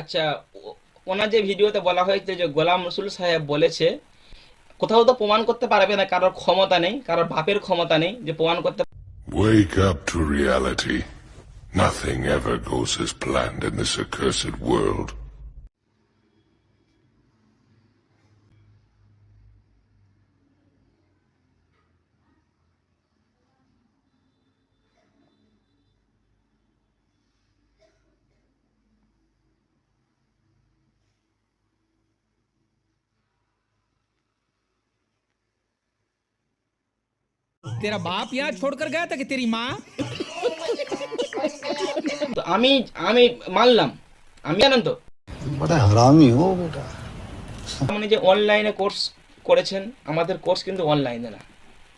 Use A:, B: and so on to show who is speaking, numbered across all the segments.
A: আচ্ছা ওনার যে ভিডিওতে বলা হয়েছে যে গোলাম রসুল সাহেব বলেছে, কোথাও তো প্রমাণ করতে পারবে না কারোর ক্ষমতা নেই, কারোর বাপের ক্ষমতা নেই যে প্রমাণ করতে
B: Wake up to reality. Nothing ever goes as planned in this accursed world.
C: तेरा बाप यहाँ छोड़कर गया था कि तेरी माँ
A: তো আমি আমি মানলাম আমি জানেন তো
D: बड़ा हरामी हो बेटा
A: মানে যে অনলাইনে কোর্স করেছেন আমাদের কোর্স কিন্তু অনলাইনে না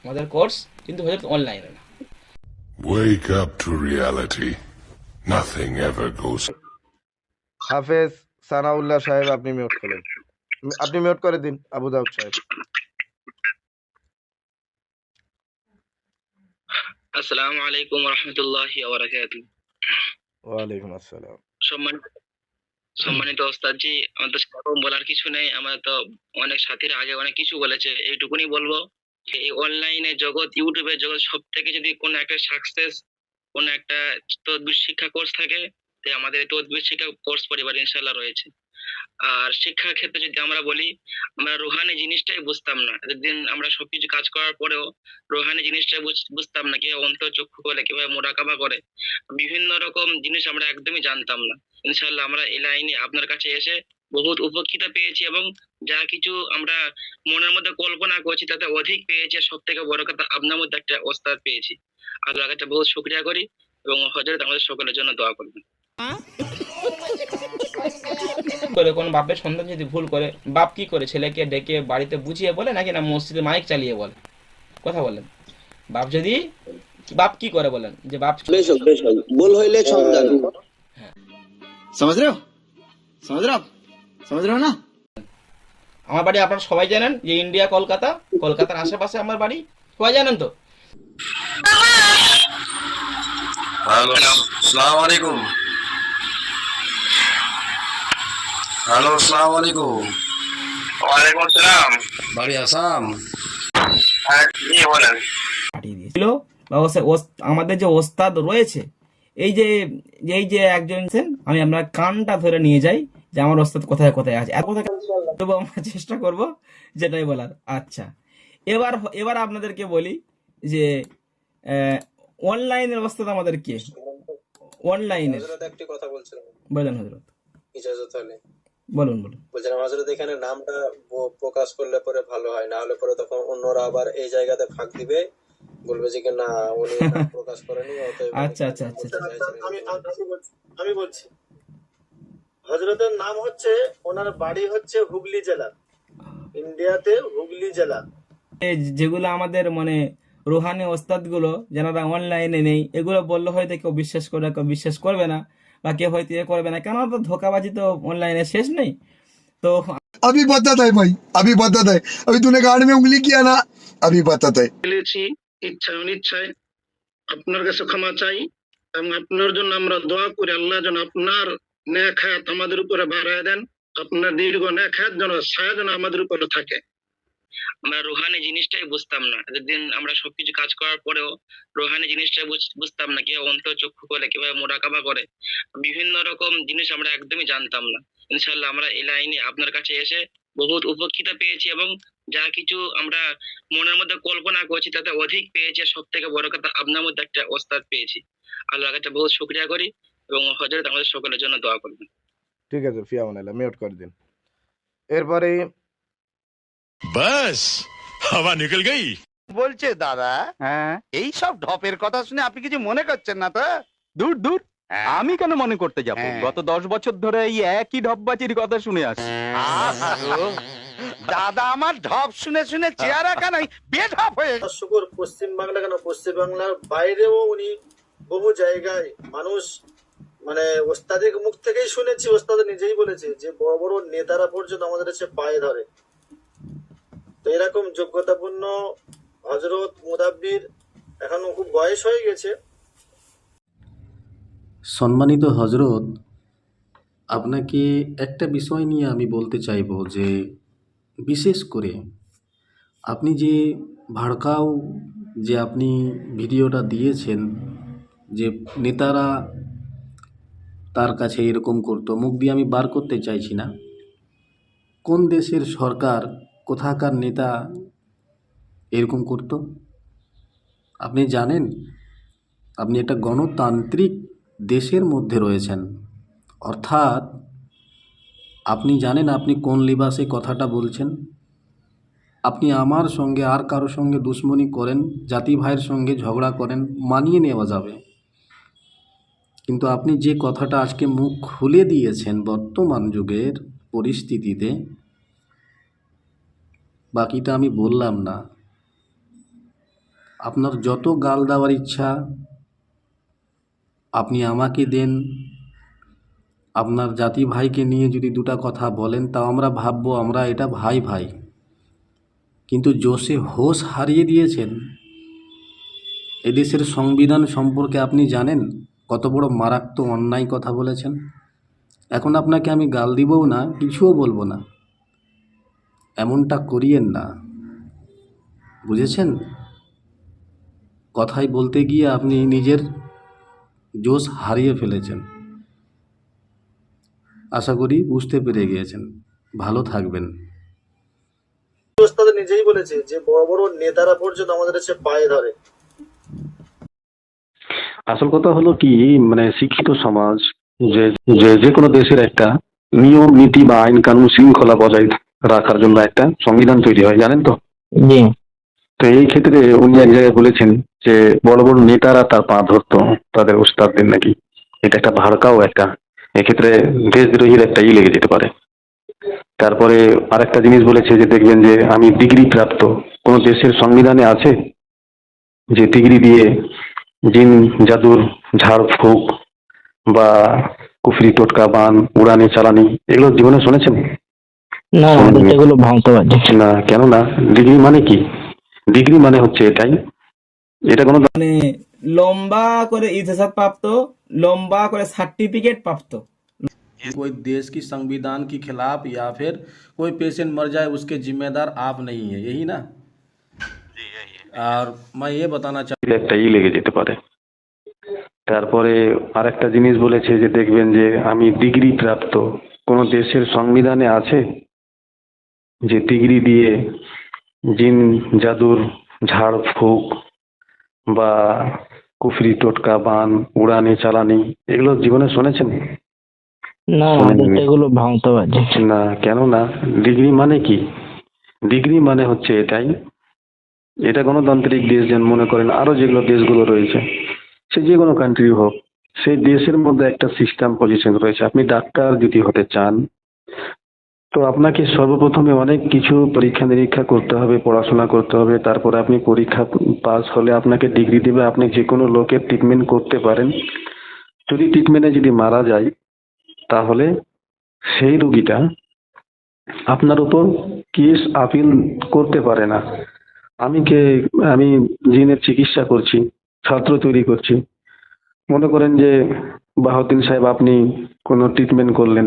A: আমাদের কোর্স কিন্তু হচ্ছে অনলাইনে না
B: Wake up to reality. Nothing ever goes
E: হাফেজ সানাউল্লাহ সাহেব আপনি মিউট করেন আপনি মিউট করে দিন আবু দাউদ সাহেব
F: আসসালামু আলাইকুম রহমতুল্লাহি ওয়াবারাকাতু
E: ওয়ালাইকুম আসসালাম।
F: সম্মানিত সম্মানিত ওস্তাদজি তো সেরকম বলার কিছু নেই। আমার তো অনেক সাথীরা আগে অনেক কিছু বলেছে এইটুকুনি বলব। যে এই অনলাইনে জগৎ ইউটিউবের জগৎ সব থেকে যদি কোনো একটা সাকসেস কোনো একটা তদবির শিক্ষা কোর্স থাকে তে আমাদের তদবির শিক্ষা কোর্স পরিবার ইনশাল্লাহ রয়েছে। আর শিক্ষার ক্ষেত্রে যদি আমরা বলি, আমরা রুহানি জিনিসটাই বুঝতাম না। এতদিন আমরা সবকিছু কাজ করার পরেও রুহানি জিনিসটা বুঝ- বুঝতাম না কীভাবে অন্তর চক্ষু করে কীভাবে মোরাকাবা করে। বিভিন্ন রকম জিনিস আমরা একদমই জানতাম না। ইনশাল্লাহ আমরা এই লাইনে আপনার কাছে এসে বহুত উপকৃত পেয়েছি এবং যা কিছু আমরা মনের মধ্যে কল্পনা করছি, তাতে অধিক পেয়েছি। সব থেকে বড় কথা, আপনার মধ্যে একটা ওস্তাদ পেয়েছি। আল্লাহর কাছে বহুত শুক্রিয়া করি এবং হজরত আমাদের সকলের জন্য দোয়া করবেন।
A: করে কোন বাপের সন্তান যদি ভুল করে বাপ কি করে ছেলেকে ডেকে বাড়িতে বুঝিয়ে বলে নাকি না মসজিদে মাইক চালিয়ে বলে? কথা বলেন। বাপ যদি বাপ কি করে বলেন? যে বাপ
G: ভুল হইলে সন্তান।
D: সমাজ রে সমাজ সমাজ না।
A: আমার বাড়ি আপনারা সবাই জানেন যে ইন্ডিয়া কলকাতা কলকাতার আশেপাশে আমার বাড়ি। সবাই জানেন তো?
H: হ্যালো হ্যালো আসসালামু আলাইকুম।
F: ওয়ালাইকুম আসসালাম।
H: বাড়ি আসাম?
F: জি বলেন।
A: পাঠিয়ে বা আমাদের যে ওস্তাদ রয়েছে এই যে এই যে একজন আছেন, আমি আপনার কানটা ধরে নিয়ে যাই যে আমার ওস্তাদ কোথায় কোথায় আছে। এত তবু আমরা চেষ্টা করব যেটাই বলার। আচ্ছা এবার এবার আপনাদেরকে বলি যে অনলাইনের ওস্তাদ আমাদের কে? অনলাইনের।
I: একটি কথা বলছিলাম।
A: বলেন হজরত।
I: ইজাজত হলে
A: বলুন বলুন।
I: বলছিলাম হজরত এখানে নামটা প্রকাশ করলে পরে ভালো হয় না হলে পরে তখন অন্যরা আবার এই জায়গাতে ফাঁক দিবে বলবে যে না উনি প্রকাশ করেনি
A: আচ্ছা, আচ্ছা, আচ্ছা, আচ্ছা।
E: আমি আমি বলছি হজরতের নাম হচ্ছে ওনার বাড়ি হচ্ছে হুগলি জেলা। ইন্ডিয়াতে হুগলি জেলা।
A: এই যেগুলো আমাদের মানে রুহানি ওস্তাদগুলো যারা অনলাইনে নেই এগুলো বললে হয়তো কেউ বিশ্বাস করে কেউ বিশ্বাস করবে না। বা কেউ হয়তো ইয়ে করবে না। কেন তো ধোকাবাজি তো অনলাইনে শেষ নেই। তো
D: আমি বাধ্যাত ভাই আমি বাধ্যাত আমি তুমি গাড়ি উঙ্গলি কিয়া না আমি বাধ্যাত
F: ফেলেছি ইচ্ছা অনিচ্ছায় আপনার কাছে ক্ষমা চাই এবং আপনার জন্য আমরা দোয়া করি আল্লাহ যেন আপনার ন্যাক হায়াত আমাদের উপরে বাড়ায় দেন। আপনার দীর্ঘ ন্যাক হায়াত যেন ছায়া যেন আমাদের উপরে থাকে। আমরা রোহানি জিনিসটাই বুঝতাম না। এতদিন আমরা সবকিছু কাজ করার পরেও রোহানি জিনিসটা বুঝতাম না, কীভাবে অন্তর চক্ষু করে কীভাবে মোরাকাবা করে। বিভিন্ন রকম জিনিস আমরা একদমই জানতাম না। ইনশাল্লাহ আমরা এই লাইনে আপনার কাছে এসে বহুত উপকৃত পেয়েছি এবং যা কিছু আমরা মনের মধ্যে কল্পনা করছি, তাতে অধিক পেয়েছি সব থেকে বড় কথা আপনার মধ্যে একটা ওস্তাদ পেয়েছি। আল্লাহর কাছে বহুত শুক্রিয়া করি এবং হজরত আমাদের সকলের জন্য দোয়া করবেন।
E: ঠিক আছে ফিয়ামানাল্লাহ মিউট করে দিন। এরপরে
B: বাস হাওয়া নিকল গই।
J: বলছে দাদা হ্যাঁ। এই সব ঢপের কথা শুনে আপনি কিছু মনে করছেন না তো? দূর দূর। হ্যাঁ। আমি কেন মনে করতে যাব? হ্যাঁ। গত দশ বছর ধরে এই একই ঢপবাচির কথা শুনে আসছি। দাদা আমার ঢপ শুনে শুনে চেহারা কেন বেঢপ হয়ে
E: শুকুর পশ্চিম বাংলা কেন? পশ্চিম বাংলার বাইরেও উনি বহু জায়গায় মানুষ মানে ওস্তাদের মুখ থেকেই শুনেছি ওস্তাদ নিজেই বলেছে যে বড় বড় নেতারা পর্যন্ত আমাদের কাছে পায়ে ধরে। তো এরকম যোগ্যতাপূর্ণ হজরত মুদাব্বির এখন খুব বয়স হয়ে গেছে।
G: সম্মানিত হজরত
K: আপনাকে একটা বিষয় নিয়ে আমি বলতে চাইব যে, বিশেষ করে আপনি যে ভাড়কাও যে আপনি ভিডিওটা দিয়েছেন, যে নেতারা তার কাছে এরকম করতো, মুখ দিয়ে আমি বার করতে চাইছি না। কোন দেশের সরকার কোথাকার নেতা এরকম করতো? আপনি জানেন, আপনি একটা গণতান্ত্রিক দেশের মধ্যে রয়েছেন। অর্থাৎ আপনি জানেন আপনি কোন লিবাসে কথাটা বলছেন? আপনি আমার সঙ্গে আর কারও সঙ্গে দুশ্মনী করেন, জাতি ভাইয়ের সঙ্গে ঝগড়া করেন, মানিয়ে নেওয়া যাবে। কিন্তু আপনি যে কথাটা আজকে মুখ খুলে দিয়েছেন বর্তমান যুগের পরিস্থিতিতে বাকিটা আমি বললাম না। আপনার যত গাল দেওয়ার ইচ্ছা, আপনি আমাকে দেন। আপনার জাতি ভাইকে নিয়ে যদি দুটা কথা বলেন, তাও আমরা ভাববো আমরা এটা ভাই ভাই। কিন্তু জোশে হোশ হারিয়ে দিয়েছেন। এদেশের সংবিধান সম্পর্কে আপনি জানেন? কত বড় মারাত্মক অন্যায় কথা বলেছেন। এখন আপনাকে আমি গাল দিবও না, কিছুও বলব না। এমনটা করিয়েন না। বুঝেছেন? কথাই বলতে গিয়ে আপনি নিজের জোশ হারিয়ে ফেলেছেন। আশা করি বুঝতে পেরে গিয়েছেন। ভালো থাকবেন।
E: নিজেই বলেছে যে বড় বড় নেতারা পর্যন্ত আমাদের কাছে পায়ে ধরে।
L: আসল কথা হলো কি মানে শিক্ষিত সমাজ যে যে যে কোনো দেশের একটা নিয়ম নীতি বা আইন কানুন শৃঙ্খলা বজায় রাখার জন্য একটা সংবিধান তৈরি হয় জানেন তো?
A: জি।
L: তো এই ক্ষেত্রে উনি এক জায়গায় বলেছেন যে বড় বড় নেতারা তার পা ধরতো তাদের ওস্তাদদের নাকি। এটা একটা ভাড়কাও একটা। এক্ষেত্রে দেশদ্রোহীর একটা ই লেগে যেতে পারে। তারপরে আরেকটা জিনিস বলেছে যে দেখবেন যে আমি ডিগ্রি প্রাপ্ত। কোনো দেশের সংবিধানে আছে? যে ডিগ্রি দিয়ে জিন জাদুর ঝাড়ফুঁক বা কুফরি টোটকা বান উড়ানি চালানি এগুলো জীবনে শুনেছেন?
A: না
L: আমাদের তো
A: এগুলো ভাঙতে
L: না কেন না ডিগ্রি মানে কি ডিগ্রি মানে হচ্ছে এটাই এটা কোনো
A: মানে লম্বা করে ইতিহাস প্রাপ্ত লম্বা করে সার্টিফিকেট প্রাপ্ত
K: कोई देश की संविधान के खिलाफ या फिर कोई पेशेंट मर जाए उसके जिम्मेदार आप नहीं है यही ना और मैं ये बताना चाह
L: একটা ই লেগে যেতে পারে তারপরে আরেকটা জিনিস বলেছে যে দেখবেন যে আমি ডিগ্রি প্রাপ্ত কোনো দেশের সংবিধানে আছে যে ডিগ্রি দিয়ে জিন জাদুর ঝাড়ফুঁক বা কুফরি টোটকা বান উড়ানি চালানি এগুলো জীবনে শুনেছেন?
A: না এগুলো
L: না কেন না ডিগ্রি মানে কি? ডিগ্রি মানে হচ্ছে এটাই। এটা গণতান্ত্রিক দেশ যেন মনে করেন আরও যেগুলো দেশগুলো রয়েছে সে যে কোনো কান্ট্রি হোক সেই দেশের মধ্যে একটা সিস্টেম পজিশন রয়েছে। আপনি ডাক্তার যদি হতে চান তো আপনাকে সর্বপ্রথমে অনেক কিছু পরীক্ষা নিরীক্ষা করতে হবে, পড়াশোনা করতে হবে, তারপরে আপনি পরীক্ষা পাস হলে আপনাকে ডিগ্রি দিবে, আপনি যে কোনো লোকের ট্রিটমেন্ট করতে পারেন। যদি ট্রিটমেন্টে যদি মারা যায়, তাহলে সেই রুগীটা আপনার উপর কেস আপিল করতে পারে না। আমি কে, আমি জিনের চিকিৎসা করছি, ছাত্র তৈরি করছি। মনে করেন যে বাহাউদ্দিন সাহেব আপনি কোনো ট্রিটমেন্ট করলেন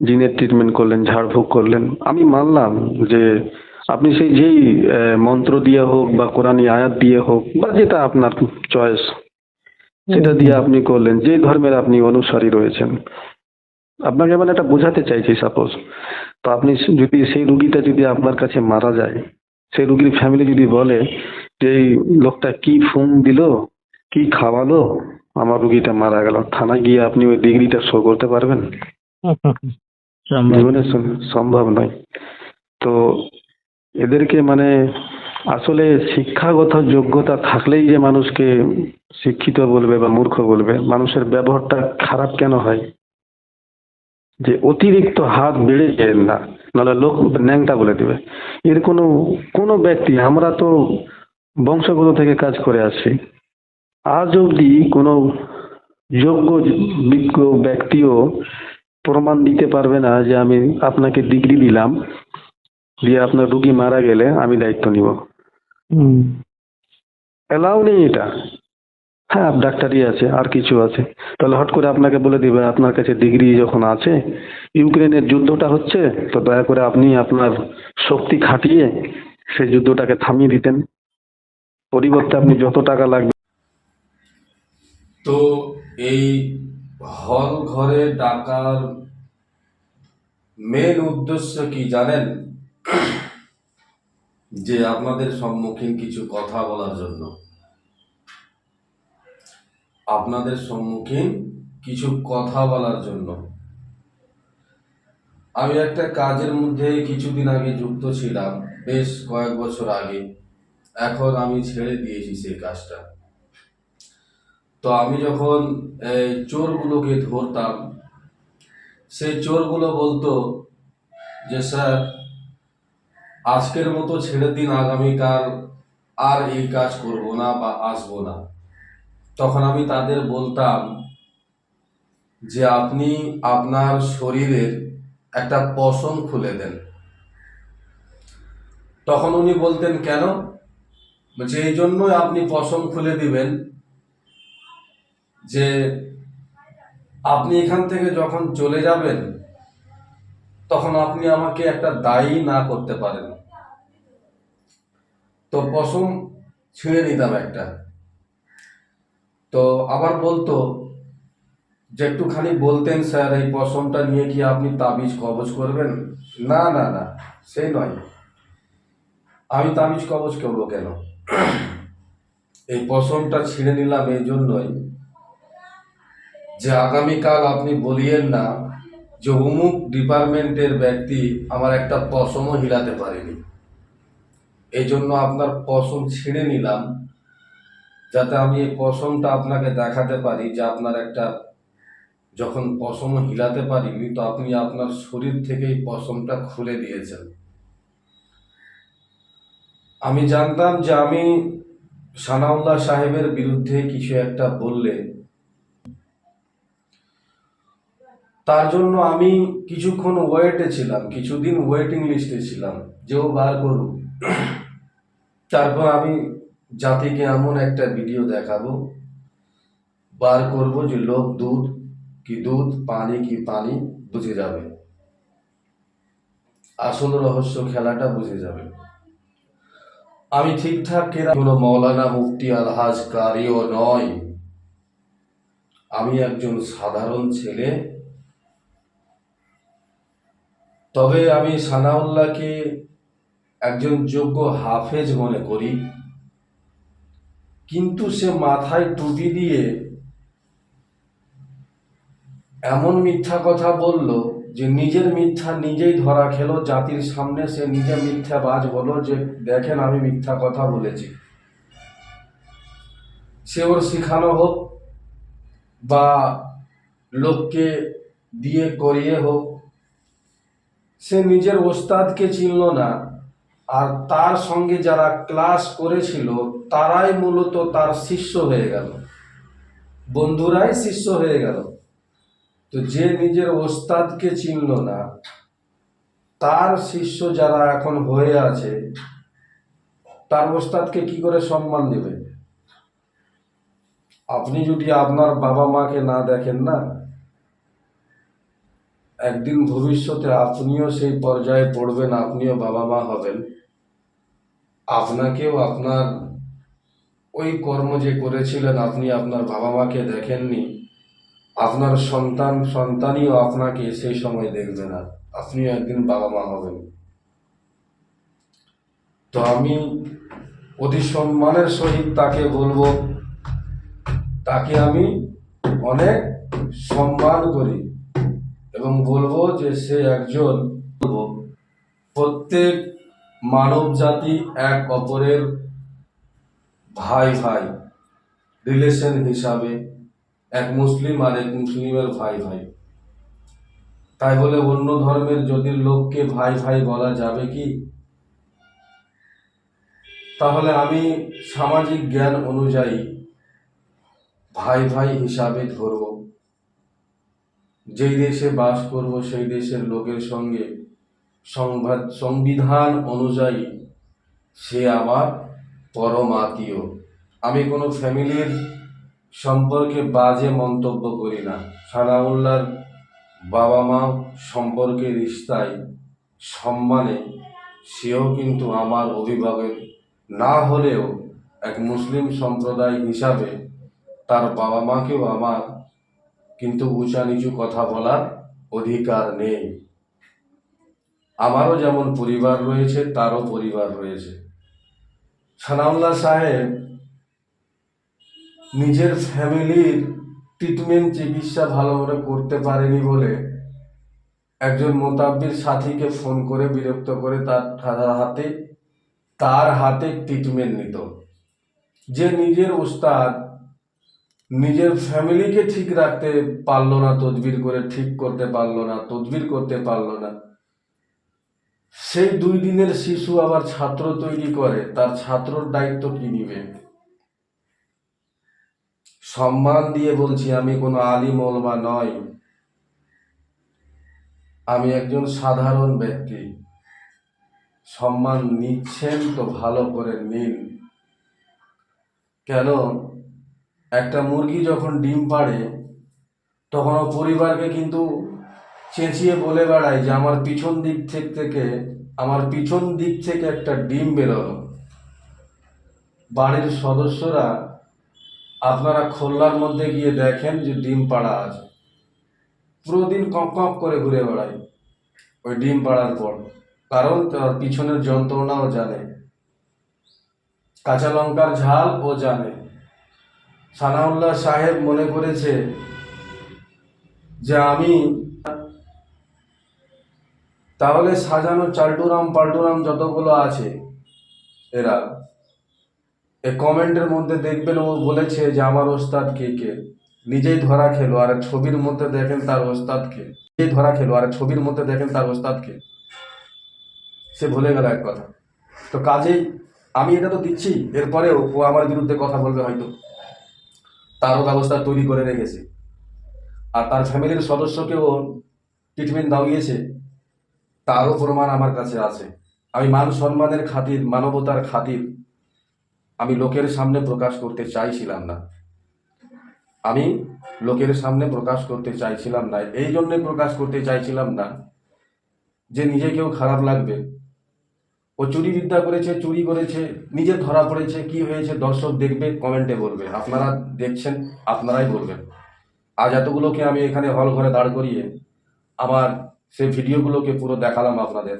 L: জিনের ট্রিটমেন্ট করলেন ঝাড়ফুঁক করলেন আমি মানলাম যে আপনি সেই যেই মন্ত্র দিয়ে হোক বা কোরআনী আয়াত দিয়ে হোক বা যেটা আপনার চয়েস সেটা দিয়ে আপনি করলেন যে ধর্মের আপনি অনুসারী রয়েছেন। আপনাকে মানে একটা বোঝাতে চাইছি সাপোজ তো আপনি যদি সেই রুগীটা যদি আপনার কাছে মারা যায় সেই রুগীর ফ্যামিলি যদি বলে যে এই লোকটা কি ফোন দিল কি খাওয়ালো আমার রুগীটা মারা গেল থানায় গিয়ে আপনি ওই ডিগ্রিটা শো করতে পারবেন? জীবনে সম্ভব নয়। তো এদেরকে মানে আসলে শিক্ষাগত যোগ্যতা থাকলেই যে মানুষকে শিক্ষিত বলবে বা মূর্খ বলবে, মানুষের ব্যবহারটা খারাপ কেন হয়? যে অতিরিক্ত হাত বেড়ে যায় না, নাহলে লোক ন্যাংটা বলে দেবে। এর কোনো কোনো ব্যক্তি, আমরা তো বংশগত থেকে কাজ করে আসছি, আজ অবধি কোনো যোগ্য, বিজ্ঞ ব্যক্তিও প্রমাণ দিতে পারবে না যে আমি আপনাকে ডিগ্রি দিলাম দিয়ে আপনার রুগী মারা গেলে আমি দায়িত্ব নিব। এলাও নেই এটা। হ্যাঁ ডাক্তারি আছে আর কিছু আছে। তাহলে হট করে আপনাকে বলে দিবে আপনার কাছে ডিগ্রি যখন আছে ইউক্রেনের যুদ্ধটা হচ্ছে তো দয়া করে আপনি আপনার শক্তি খাটিয়ে সেই যুদ্ধটাকে থামিয়ে দিতেন। পরিবর্তে আপনি যত টাকা লাগবে
K: তো এই হল ঘরে ডাকার মেন উদ্দেশ্য কি জানেন? যে আপনাদের সম্মুখীন কিছু কথা বলার জন্য। আপনাদের সম্মুখীন কিছু কথা বলার জন্য। আমি একটা কাজের মধ্যে কিছুদিন আগে যুক্ত ছিলাম, বেশ কয়েক বছর আগে। এখন আমি ছেড়ে দিয়েছি সেই কাজটা। তো আমি যখন এই চোরগুলোকে ধরতাম, সেই চোরগুলো বলতো যে, স্যার, আজকের মতো ছেড়ে দিন, আগামীকাল আর এই কাজ করব না বা আসব না। তখন আমি তাদের বলতাম যে, আপনি আপনার শরীরের একটা পশম খুলে দেন। তখন উনি বলতেন, কেন? যে এই জন্যই আপনি পশম খুলে দিবেন যে আপনি এখান থেকে যখন চলে যাবেন, তখন আপনি আমাকে একটা দায়ী না করতে পারেন। তো পশম ছিঁড়ে নিতাম একটা। তো আবার বলতো যে একটুখানি বলতেন স্যার, এই পশমটা নিয়ে কি আপনি তাবিজ কবজ করবেন? না না না সেই নয়। আমি তাবিজ কবজ করব কেন? এই পশমটা ছিঁড়ে নিলাম এই জন্যই যে আগামীকাল আপনি বলিয়েন না যে অমুক ডিপার্টমেন্টের ব্যক্তি আমার একটা পশমও হিলাতে পারেনি। এই জন্য আপনার পশম ছিঁড়ে নিলাম, যাতে আমি এই পশমটা আপনাকে দেখাতে পারি যে আপনার একটা যখন পশম হিলাতে পারিনি, তো আপনি আপনার শরীর থেকেই পশমটা খুলে দিয়েছেন। আমি জানতাম যে আমি সানাউল্লাহ সাহেবের বিরুদ্ধে কিছু একটা বললে তার জন্য আমি কিছুক্ষণ ওয়েটে ছিলাম, কিছুদিন ওয়েটিং লিস্টে ছিলাম, যে ও বার করুক। তারপর আমি জাতিকে এমন একটা ভিডিও দেখাবো, বার করব যে লোক দুধ, কি দুধ, পানি কি পানি, বুঝে যাবে। আসল রহস্য খেলাটা বুঝে যাবে। আমি ঠিকঠাক কেরা কোনো মৌলানা মুফতি আলহাজ কারিও নয়। আমি একজন সাধারণ ছেলে তবে আমি সানাউল্লাহকে একজন যোগ্য হাফেজ মনে করি। কিন্তু সে মাথায় টুপি দিয়ে এমন মিথ্যা কথা বলল যে নিজের মিথ্যা নিজেই ধরা খেলো, জাতির সামনে সে নিজে মিথ্যাবাজ বলো যে দেখেন আমি মিথ্যা কথা বলেছি। সে ওর শিখানো হোক বা লোককে দিয়ে করিয়ে হোক সে নিজের ওস্তাদকে চিনল না। আর তার সঙ্গে যারা ক্লাস করেছিল, তারাই মূলত তার শিষ্য হয়ে গেল। বন্ধুরাই শিষ্য হয়ে গেল। তো যে নিজের ওস্তাদকে চিনল না, তার শিষ্য যারা এখন হয়ে আছে, তার ওস্তাদকে কি করে সম্মান দেবে? আপনি যদি আপনার বাবা মাকে না দেখেন না একদিন ভবিষ্যতে আপনিও সেই পর্যায়ে পড়বেন, আপনিও বাবা মা হবেন। আপনাকেও আপনার ওই কর্ম যে করেছিলেন, আপনি আপনার বাবা মাকে দেখেননি। আপনার সন্তান সন্তানইও আপনাকে সেই সময় দেখবে না। আপনিও একদিন বাবা মা হবেন। তো আমি অতি সম্মানের সহিত তাকে বলব, তাকে আমি অনেক সম্মান করি। এবং বলব যে সে একজন প্রত্যেক মানব জাতি এক অপরের ভাই ভাই রিলেশন হিসাবে, এক মুসলিম আর এক মুসলিমের ভাই ভাই। তাই বলে অন্য ধর্মের যদি লোককে ভাই ভাই বলা যাবে কি? তাহলে আমি সামাজিক জ্ঞান অনুযায়ী ভাই ভাই হিসাবে ধরব। যেই দেশে বাস করব, সেই দেশের লোকের সঙ্গে সংবাদ, সংবিধান অনুযায়ী সে আমার পরম আত্মীয় আমি কোনো ফ্যামিলির সম্পর্কে বাজে মন্তব্য করি না। সানাউল্লার বাবা মা সম্পর্কে রিস্তায় সম্মানে সেও কিন্তু আমার অভিভাবক। না হলেও এক মুসলিম সম্প্রদায় হিসাবে তার বাবা মাকেও আমার কিন্তু উঁচা নিচু কথা বলার অধিকার নেই। আমারও যেমন পরিবার রয়েছে, তারও পরিবার রয়েছে। সানাউল্লাহ সাহেব নিজের ফ্যামিলির ট্রিটমেন্ট চিকিৎসা ভালো করে করতে পারেনি বলে একজন মোতাব্বির সাথীকে ফোন করে বিরক্ত করে তার হাতে তার হাতে ট্রিটমেন্ট নিত। যে নিজের উস্তাদ নিজের ফ্যামিলিকে ঠিক রাখতে পারল না, তদবির করে ঠিক করতে পারল না, তদবির করতে পারল না। সেই দুই দিনের শিশু আবার ছাত্র তৈরি করে, তার ছাত্রর দায়িত্ব কি নিবে? সম্মান দিয়ে বলছি, আমি কোনো আলিম ওলমা নয় আমি একজন সাধারণ ব্যক্তি। সম্মান নিচ্ছেন তো ভালো করে নিন। কেন? একটা মুরগি যখন ডিম পাড়ে, তখন ও পরিবারকে কিন্তু চেঁচিয়ে বলে বেড়ায় যে, আমার পিছন দিক থেকে আমার পিছন দিক থেকে একটা ডিম বেরোলো। বাড়ির সদস্যরা আপনারা খোল্লার মধ্যে গিয়ে দেখেন যে ডিম পাড়া আছে। পুরো দিন কক কক করে ঘুরে বেড়ায় ওই ডিম পাড়ার পর। কারণ তার পিছনের যন্ত্রণাও জানে। কাঁচা লঙ্কার ঝাল ও জানে। সানাউল্লাহ সাহেব মনে করেছে যে আমি তাহলে সাজানো চাল্টুরাম পাল্টুরাম যতগুলো আছে, এরা, এ কমেন্টের মধ্যে দেখবেন ও বলেছে যে আমার ওস্তাদ কে কে? নিজেই ধরা খেলো, আর ছবির মধ্যে দেখেন তার ওস্তাদ কে? নিজেই ধরা খেলো, আর ছবির মধ্যে দেখেন তার ওস্তাদ কে? সে ভুলে গেল এক কথা। তো কাজেই আমি এটা তো দিচ্ছি, এরপরেও ও আমার বিরুদ্ধে কথা বলবে হয়তো। তারও ব্যবস্থা তৈরি করে রেখেছে। আর তার ফ্যামিলির সদস্যকেও ট্রিটমেন্ট দাঁড়িয়েছে তারও প্রমাণ আমার কাছে আছে। আমি মান সম্মানের খাতির, মানবতার খাতির আমি লোকের সামনে প্রকাশ করতে চাইছিলাম না। আমি লোকের সামনে প্রকাশ করতে চাইছিলাম না। এই জন্যে প্রকাশ করতে চাইছিলাম না যে নিজেকেও খারাপ লাগবে। ও চুরি বিদ্যা করেছে, চুরি করেছে, নিজে ধরা পড়েছে, কি হয়েছে দর্শক দেখবে, কমেন্টে বলবে। আপনারা দেখছেন, আপনারাই বলবেন। আজ এতগুলোকে আমি এখানে হল ঘরে দাঁড় করিয়ে আমার সেই ভিডিওগুলোকে পুরো দেখালাম আপনাদের।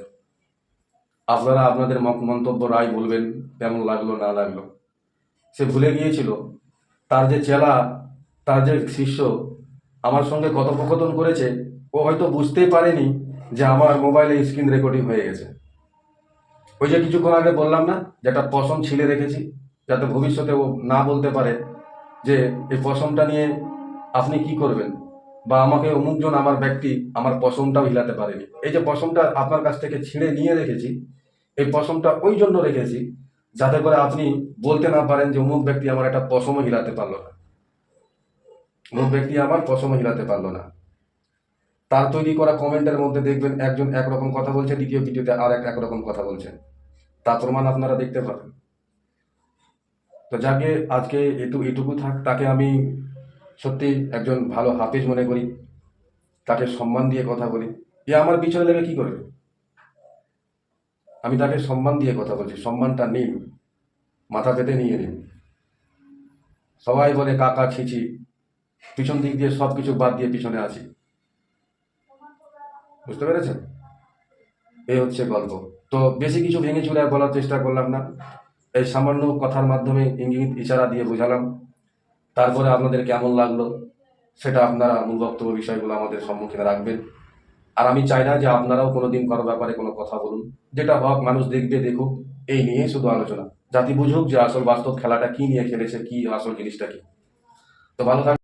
K: আপনারা আপনাদের মন্তব্য, রায় বলবেন, কেমন লাগল, না লাগল। সে ভুলে গিয়েছিল, তার যে চেলা, তার যে শিষ্য আমার সঙ্গে কথোপকথন করেছে, ও হয়তো বুঝতেই পারেনি যে আমার মোবাইলে স্ক্রিন রেকর্ডিং হয়ে গেছে। ওই যে কিছুক্ষণ আগে বললাম না যে একটা পশম ছিঁড়ে রেখেছি, যাতে ভবিষ্যতে ও না বলতে পারে যে এই পশমটা নিয়ে আপনি কি করবেন বা আমাকে অমুকজন আমার ব্যক্তি আমার পশমটাও হিলাতে পারেনি। এই যে পশমটা আপনার কাছ থেকে ছিঁড়ে নিয়ে রেখেছি, এই পশমটা ওই জন্য রেখেছি যাতে করে আপনি বলতে না পারেন যে অমুক ব্যক্তি আমার একটা পশমও হিলাতে পারল না। অমুক ব্যক্তি আমার পশমও হিলাতে পারল না। তার তৈরি করা কমেন্টের মধ্যে দেখবেন একজন একরকম কথা বলছে, দ্বিতীয় ভিডিওতে আর এক একরকম কথা বলছে। তার প্রমাণ আপনারা দেখতে পাবেন। তো যাকে আজকে এটু এটুকু থাক, তাকে আমি সত্যি একজন ভালো হাফেজ মনে করি। তাকে সম্মান দিয়ে কথা বলি। এ আমার পিছনে লেগে কি করবে? আমি তাকে সম্মান দিয়ে কথা বলছি, সম্মানটা নিন, মাথা পেতে নিয়ে নিন। সবাই বলে কাকা, ছিছি, পিছন দিক দিয়ে সব কিছু বাদ দিয়ে পিছনে আছি। বুঝতে পেরেছেন? এই হচ্ছে গল্প। তো বেশি কিছু ভেঙে আর বলার চেষ্টা করলাম না। এই সামান্য কথার মাধ্যমে ইঙ্গিত, ইশারা দিয়ে বোঝালাম। তারপরে আপনাদের কেমন লাগল, সেটা আপনারা মূল বক্তব্য বিষয়গুলো আমাদের সম্মুখীন রাখবেন। আর আমি চাই না যে আপনারাও কোনোদিন কারও ব্যাপারে কোনো কথা বলুন। যেটা হক, মানুষ দেখবে, দেখুক, এই নিয়ে শুধু আলোচনা। জাতি বুঝুক যে আসল বাস্তব খেলাটা কি নিয়ে খেলেছে, কি আসল জিনিসটা কি। তো ভালো থাকবেন।